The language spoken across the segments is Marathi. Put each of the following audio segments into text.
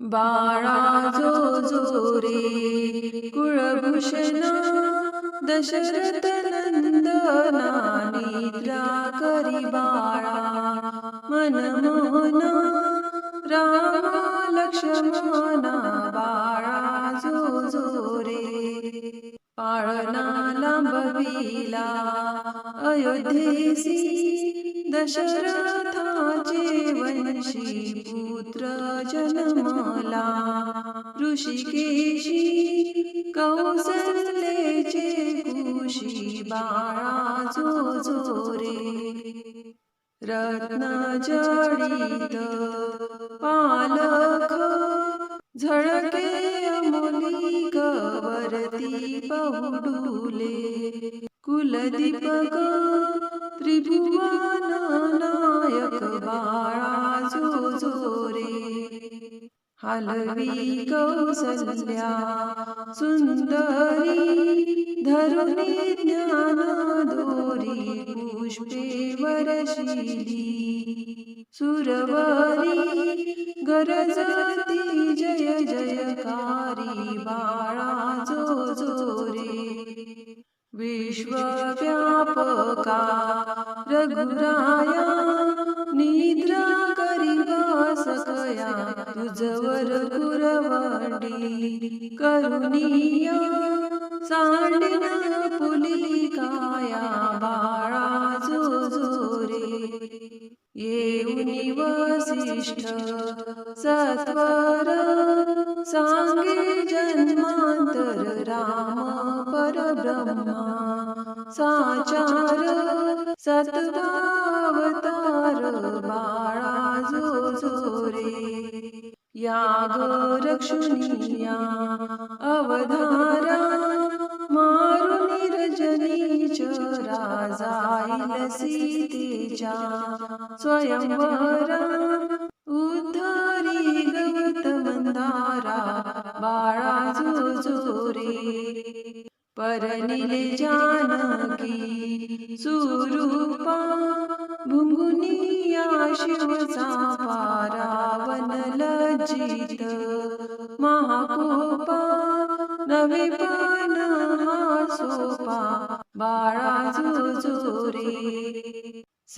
बाळा जो जो रे कुळभूषणा दशरथ नंदना निद्रा करी बाळा. मनमोहना रामा लक्ष्मणा बाळा जो जो रे पाळणा लांबविला अयोध्येसी दशरथाचे वंशी पुत्र जन्मला ऋषिकेशी कौसलेचे कुशी बाळा जो जो रे रत्न जडित पालख झळके अमोली वरती पहुडुले. कुलदीपक त्रिभुवन नायक बाळा जो जो रे हलवी कौसल्या सुंदरी धरुणी ज्ञान दोरी पुष्पे वरशिली सुरवरी गरज विश्वव्यापका रघुराया निद्रा करिवा सकया तुझवर कुरवडी करुणिया सांडिन पुलिकाया बाळा जो जो रे येऊनी वसिष्ठ सत्वर सांगे जन्मांतर राम परब्रह्मा। साचार सततावतार बाळा जो जो रे याग रक्षुनिया अवधारा मारुनी रजनीच राजाईल सीतेच्या स्वयंवरा परनिले जानकी सुरूपा भुंगुनिया शिवचा पारावन लज्जित महाकोपा नवे पान हा सोपा बाळा जो जो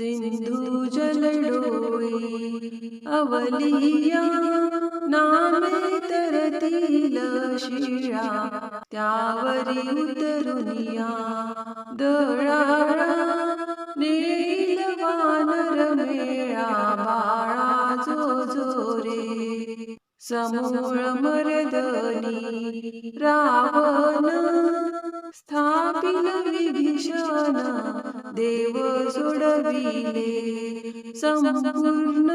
सिंधू जलडोई अवलिया नामे तरतील शिळा त्यावरी उतरुनिया दळाळा नील वानर मेळा बाळा जो जो रे समूळ मरदनी रावण स्थापिल विभीषण. देव सोडविले संपूर्ण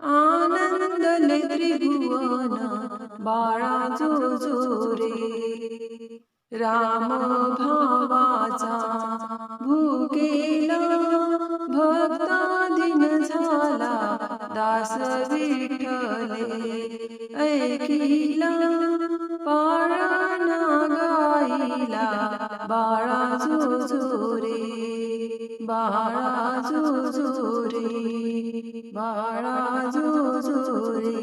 आनंदले त्रिभुवन. बाळा जो जो रे राम भावाचा भूकेला भक्ताधीन झाला. दास विठले ऐकिला. জোরে বাড়া জো জোরে বাড়া জো জোরে